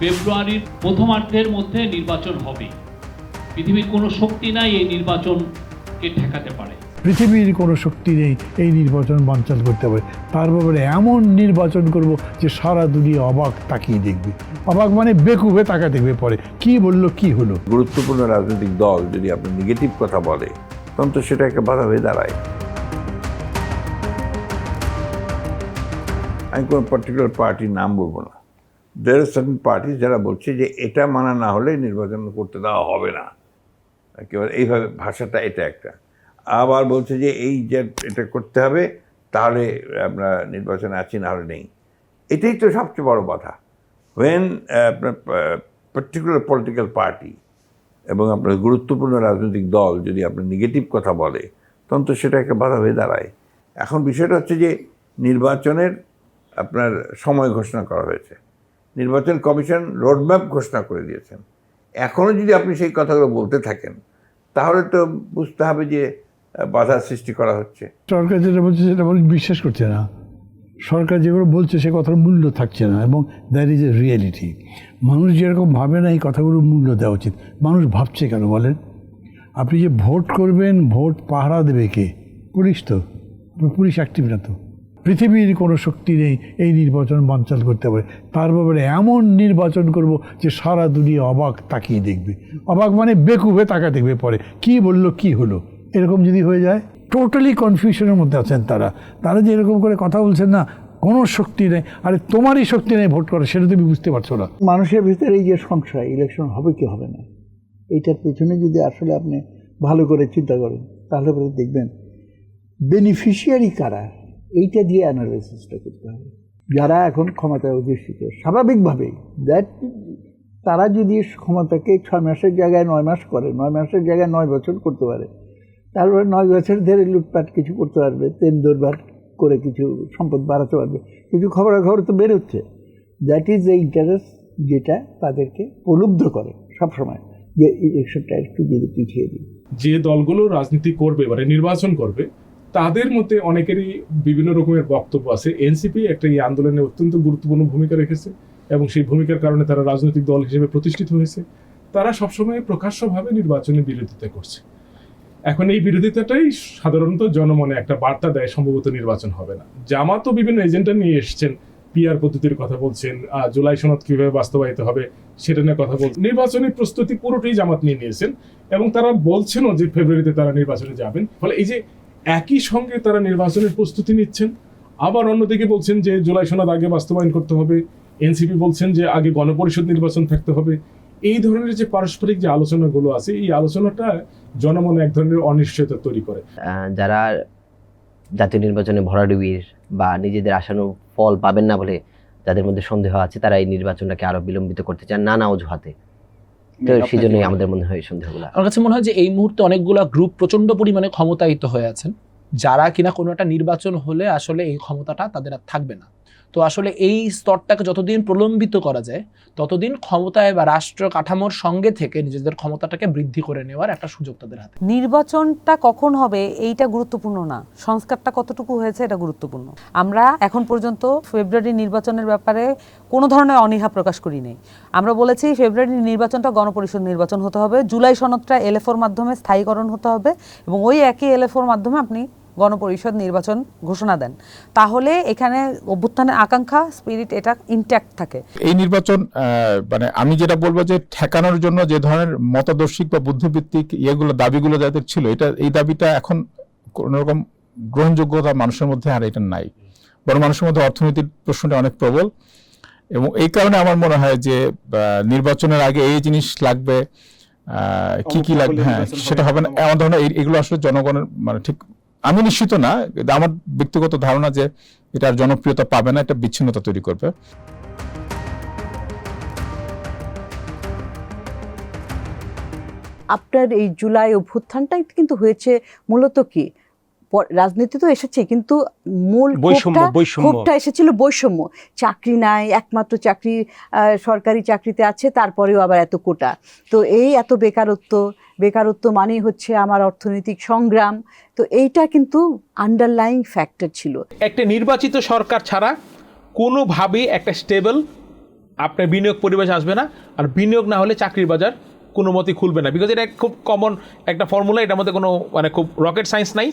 ফেব্রুয়ারির প্রথমার্ধের মধ্যে নির্বাচন হবে। পৃথিবীর কোনো শক্তি নাই এই নির্বাচনকে ঠেকাতে পারে। পৃথিবীর কোনো শক্তি নেই এই নির্বাচন বানচাল করতে পারে তার ব্যাপারে এমন নির্বাচন করব যে সারা দুনিয়া অবাক তাকিয়ে দেখবে। অবাক মানে বেকুবে তাকা দেখবে পরে। কি বলল কি হলো? গুরুত্বপূর্ণ রাজনৈতিক দল যদি আপনি নেগেটিভ কথা বলে তখন তো সেটা একটা বাধা হয়ে দাঁড়ায়। আমি কোনো পার্টিকুলার পার্টির নাম বলব না। দের আর সার্টেন পার্টি যারা বলছে যে এটা মানা না হলে নির্বাচন করতে দেওয়া হবে না। একেবারে এইভাবে ভাষাটা এটা একটা। আবার বলছে যে এই যে এটা করতে হবে, তাহলে আমরা নির্বাচনে আছি, না হলে নেই। এটাই তো সবচেয়ে বড় বাধা। ওয়েন আপনার পার্টিকুলার পলিটিক্যাল পার্টি এবং আপনার গুরুত্বপূর্ণ রাজনৈতিক দল যদি আপনার নেগেটিভ কথা বলে, তখন তো সেটা একটা বাধা হয়ে দাঁড়ায়। এখন বিষয়টা হচ্ছে যে নির্বাচনের আপনার সময় ঘোষণা করা হয়েছে। নির্বাচন কমিশন রোডম্যাপ ঘোষণা করে দিয়েছেন। এখনও যদি আপনি সেই কথাগুলো বলতে থাকেন, তাহলে তো বুঝতে হবে যে বাধার সৃষ্টি করা হচ্ছে। সরকার যেটা বলছে সেটা মানুষ বিশ্বাস করছে না। সরকার যেগুলো বলছে সে কথার মূল্য থাকছে না এবং দ্যাট ইজ এ রিয়েলিটি মানুষ যেরকম ভাবে না এই কথাগুলোর মূল্য দেওয়া উচিত, মানুষ ভাবছে কেন বলেন? আপনি যে ভোট করবেন, ভোট পাহারা দেবে কে? পুলিশ তো, পুলিশ অ্যাক্টিভ না তো। পৃথিবীর কোনো শক্তি নেই এই নির্বাচন বানচাল করতে পারে। তার ব্যাপারে এমন নির্বাচন করব যে সারা দুনিয়া অবাক তাকিয়ে দেখবে। অবাক মানে বেকুবে তাকা দেখবে পরে। কি বলল, কি হলো? এরকম যদি হয়ে যায় টোটালি কনফিউশনের মধ্যে আছেন তারা। তারা যে এরকম করে কথা বলছেন না, কোনো শক্তি নেই। আরে তোমারই শক্তি নেই ভোট করে সেটা তুমি বুঝতে পারছ না। মানুষের ভিতরে এই যে সংশয় ইলেকশন হবে কি হবে না এইটার পেছনে যদি আসলে আপনি ভালো করে চিন্তা করেন, তাহলে পরে দেখবেন বেনিফিশিয়ারি কারা? এইটা দিয়ে অ্যানালাইসিসটা করতে হবে। যারা এখন ক্ষমতায় অধিষ্ঠিত, স্বাভাবিকভাবেই দ্যাট তারা যদি ক্ষমতাকে ছয় মাসের জায়গায় নয় মাস করে, নয় মাসের জায়গায় নয় বছর করতে পারে তারপরে নয় বছর ধরে লুটপাট কিছু করতে পারবে, তেল দরবার করে কিছু সম্পদ বাড়াতে পারবে কিছু খবরাখবর তো বেরোচ্ছে। দ্যাট ইজ দ্য ইন্টারেস্ট যেটা তাদেরকে প্রলুব্ধ করে সবসময়, যে ইলেকশনটা একটু যদি পিছিয়ে দিই। যে দলগুলো রাজনীতি করবে মানে নির্বাচন করবে তাদের মধ্যে অনেকেরই বিভিন্ন রকমের বক্তব্য আছে। এনসিপি একটা এই আন্দোলনে অত্যন্ত গুরুত্বপূর্ণ ভূমিকা রেখেছে এবং সেই ভূমিকার কারণে তারা রাজনৈতিক দল হিসেবে প্রতিষ্ঠিত হয়েছে। তারা সবসময় প্রকাশ্যভাবে নির্বাচনের বিরোধিতা করছে। এখন এই বিরোধিতাটাই সাধারণত জনমনে একটা বার্তা দেয়, সম্ভবত নির্বাচন হবে না। জামাতও বিভিন্ন এজেন্ডা নিয়ে এসছেন। পিআর পদ্ধতির কথা বলছেন জুলাই সনদ কীভাবে বাস্তবায়িত হবে সেটা নিয়ে কথা বলছেন। নির্বাচনী প্রস্তুতি পুরোটাই জামাত নিয়ে নিয়েছেন এবং তারা বলছেনও যে ফেব্রুয়ারিতে তারা নির্বাচনে যাবেন। ফলে এই যে একই সঙ্গে তারা নির্বাচনের প্রস্তুতি নিচ্ছেন। আবার অন্যদিকে বলছেন যে জুলাই সনদ আগে বাস্তবায়ন করতে হবে। এনসিপি বলছেন যে আগে গণপরিষদ নির্বাচন থাকতে হবে। এই ধরনের যে পারস্পরিক যে আলোচনাগুলো আছে, এই আলোচনাটা জনমনে এক ধরনের অনিশ্চয়তা তৈরি করে। যারা জাতীয় নির্বাচনে ভরাডুবির বা নিজেদের আশানু ফল পাবেন না বলে যাদের মধ্যে সন্দেহ আছে, তারা এই নির্বাচনটাকে আরও বিলম্বিত করতে চান নানা অজুহাতে। তো সেই জন্যই আমাদের মনে হয় সন্দেহগুলো। আমার কাছে মনে হয় যে এই মুহূর্তে অনেকগুলো গ্রুপ প্রচণ্ড পরিমাণে ক্ষমতায়িত হয়ে আছেন। যারা কিনা কোনো একটা নির্বাচন হলে আসলে এই ক্ষমতাটা তাদের আর থাকবে না। তো আসলে এই স্তরটাকে যতদিন প্রলম্বিত করা যায়, ততদিন ক্ষমতায় বা রাষ্ট্র কাঠামোর সঙ্গে থেকে নিজেদের ক্ষমতাটাকে বৃদ্ধি করে নেওয়ার একটা সুযোগ তাদের হাতে। নির্বাচনটা কখন হবে এইটা গুরুত্বপূর্ণ না। সংস্কারটা কতটুকু হয়েছে এটা গুরুত্বপূর্ণ। আমরা এখন পর্যন্ত ফেব্রুয়ারি নির্বাচনের ব্যাপারে কোনো ধরনের অনীহা প্রকাশ করি নাই আমরা বলেছি ফেব্রুয়ারি নির্বাচনটা গণপরিষদ নির্বাচন হতে হবে। জুলাই সনদটা এলএফওর মাধ্যমে স্থায়ীকরণ হতে হবে এবং ওই একই এলএফওর মাধ্যমে আপনি গণপরিষদ নির্বাচন ঘোষণা দেন। তাহলে এখানে অভ্যুত্থানের আকাঙ্ক্ষা স্পিরিট এটা ইনট্যাক্ট থাকে। এই নির্বাচন মানে আমি যেটা বলব যে ঠেকানোর জন্য যে ধরনের মতাদর্শিক বা বুদ্ধিভিত্তিক ইয়েগুলো দাবিগুলো যাদের ছিল এটা এই দাবিটা এখন কোন রকম গ্রহণযোগ্যতা মানুষের মধ্যে আর এটা নাই। বরং মানুষের মধ্যে অর্থনীতির প্রশ্নটা অনেক প্রবল। এবং এই কারণে আমার মনে হয় যে নির্বাচনের আগে এই জিনিস লাগবে আহ, কি কি লাগবে হ্যাঁ সেটা হবে না। এমন ধরনের এই- এগুলো আসলে জনগণের মানে ঠিক আমি নিশ্চিত না আমার ব্যক্তিগত ধারণা যে এটা আর জনপ্রিয়তা পাবে না এটা বিচ্ছিন্নতা তৈরি করবে। আপনার এই জুলাই অভ্যুত্থানটাই কিন্তু হয়েছে মূলত কি? রাজনীতি তো এসেছে কিন্তু মূল বৈষম্য, ক্ষোভটা- এসেছিল বৈষম্য। চাকরি নাই একমাত্র চাকরি আহ, সরকারি চাকরিতে আছে তারপরেও আবার এত কোটা। তো এই এত বেকারত্ব বেকারত্ব মানেই হচ্ছে আমার অর্থনৈতিক সংগ্রাম। তো এইটা কিন্তু আন্ডারলাইং ফ্যাক্টর ছিল। একটা নির্বাচিত সরকার ছাড়া কোনোভাবে একটা স্টেবল আপনার বিনিয়োগ পরিবেশ আসবে না, আর বিনিয়োগ না হলে চাকরির বাজার কোনো মতে খুলবে না। বিকজ এটা খুব কমন একটা ফর্মুলা এটার মধ্যে কোনো মানে খুব রকেট সায়েন্স নাই।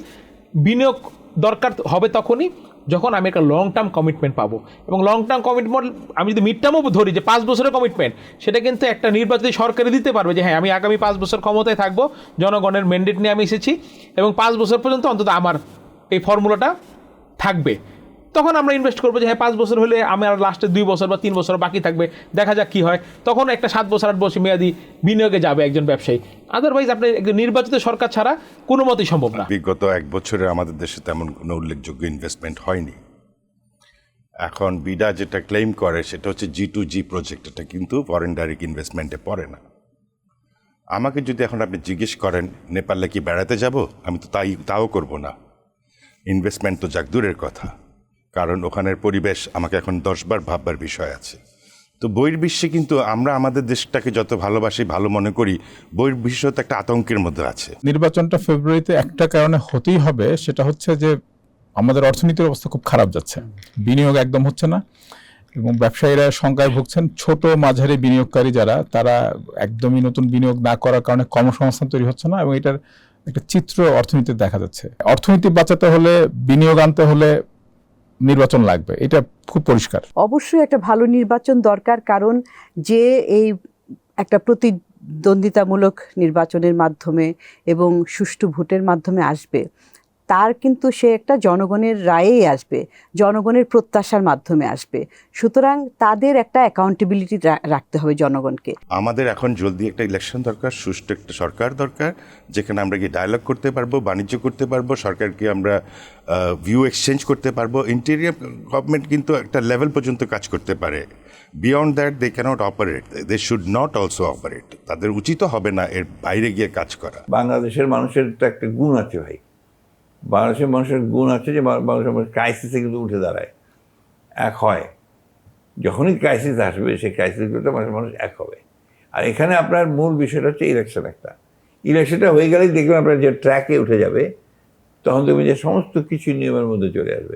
বিনিয়োগ দরকার হবে তখনই যখন আমি একটা লং টার্ম কমিটমেন্ট পাবো। এবং লং টার্ম কমিটমেন্ট আমি যদি মিড টার্মও ধরি যে পাঁচ বছরের কমিটমেন্ট সেটা কিন্তু একটা নির্বাচিত সরকারে দিতে পারবে যে হ্যাঁ আমি আগামী পাঁচ বছর ক্ষমতায় থাকব, জনগণের ম্যান্ডেট নিয়ে আমি এসেছি এবং পাঁচ বছর পর্যন্ত অন্তত আমার এই ফর্মুলাটা থাকবে। তখন আমরা ইনভেস্ট করব যে হ্যাঁ পাঁচ বছর হলে আমার লাস্টে দুই বছর বা তিন বছর বাকি থাকবে, দেখা যাক কি হয়। তখন একটা সাত বছর, আট বছর মেয়াদি বিনিয়োগে যাবে একজন ব্যবসায়ী। আদারওয়াইজ আপনি একজন নির্বাচিত সরকার ছাড়া কোনো মতেই সম্ভব না। বিগত এক বছরে আমাদের দেশে তেমন কোনো উল্লেখযোগ্য ইনভেস্টমেন্ট হয়নি। এখন বিডা যেটা ক্লেম করে, সেটা হচ্ছে জি টু জি প্রজেক্ট এটা কিন্তু ফরেন ডাইরেক্ট ইনভেস্টমেন্টে পড়ে না। আমাকে যদি এখন আপনি জিজ্ঞেস করেন, নেপালে কি বেড়াতে যাব? আমি তো তাই, তাও করব না। ইনভেস্টমেন্ট তো যাক, দূরের কথা। কারণ ওখানের পরিবেশ আমাকে এখন দশবার ভাববার বিষয় আছে। তো বহির্বিশ্বে কিন্তু আমরা আমাদের দেশটাকে যত ভালোবাসি, ভালো মনে করি বহির্বিশ্ব তো একটা আতঙ্কের মধ্যে আছে। নির্বাচনটা ফেব্রুয়ারিতে একটা কারণে হতেই হবে, সেটা হচ্ছে যে আমাদের অর্থনীতির অবস্থা খুব খারাপ যাচ্ছে। বিনিয়োগ একদম হচ্ছে না এবং ব্যবসায়ীরা শঙ্কায় ভুগছেন। ছোট মাঝারি বিনিয়োগকারী যারা, তারা একদমই নতুন বিনিয়োগ না করার কারণে কর্মসংস্থান তৈরি হচ্ছে না এবং এটার একটা চিত্র অর্থনীতিতে দেখা যাচ্ছে। অর্থনীতি বাঁচাতে হলে, বিনিয়োগ আনতে হলে নির্বাচন লাগবে। এটা খুব পরিষ্কার। অবশ্যই একটা ভালো নির্বাচন দরকার, কারণ যে এই একটা প্রতিদ্বন্দ্বিতামূলক নির্বাচনের মাধ্যমে এবং সুষ্ঠু ভোটের মাধ্যমে আসবে তার কিন্তু সে একটা জনগণের রায়েই আসবে জনগণের প্রত্যাশার মাধ্যমে আসবে। সুতরাং তাদের একটা অ্যাকাউন্টেবিলিটি রাখতে হবে জনগণকে। আমাদের এখন জলদি একটা ইলেকশন দরকার সুষ্ঠু একটা সরকার দরকার যেখানে আমরা গিয়ে ডায়ালগ করতে পারব বাণিজ্য করতে পারব সরকারকে আমরা ভিউ এক্সচেঞ্জ করতে পারব। ইন্টেরিয়ার গভর্নমেন্ট কিন্তু একটা লেভেল পর্যন্ত কাজ করতে পারে। Beyond that they cannot operate they should not also operate তাদের উচিত হবে না এর বাইরে গিয়ে কাজ করা। বাংলাদেশের মানুষের তো একটা গুণ আছে ভাই। বাংলাদেশের মানুষের গুণ আছে যে বাংলাদেশের মানুষ ক্রাইসিসে কিন্তু উঠে দাঁড়ায়। এক হয়। যখনই ক্রাইসিস আসবে, সেই ক্রাইসিসগুলোতে মানুষের মানুষ এক হবে। আর এখানে আপনার মূল বিষয়টা হচ্ছে ইলেকশন একটা। ইলেকশনটা হয়ে গেলেই দেখবেন আপনার যে ট্র্যাকে উঠে যাবে, তখন তুমি যে সমস্ত কিছু নিয়মের মধ্যে চলে আসবে।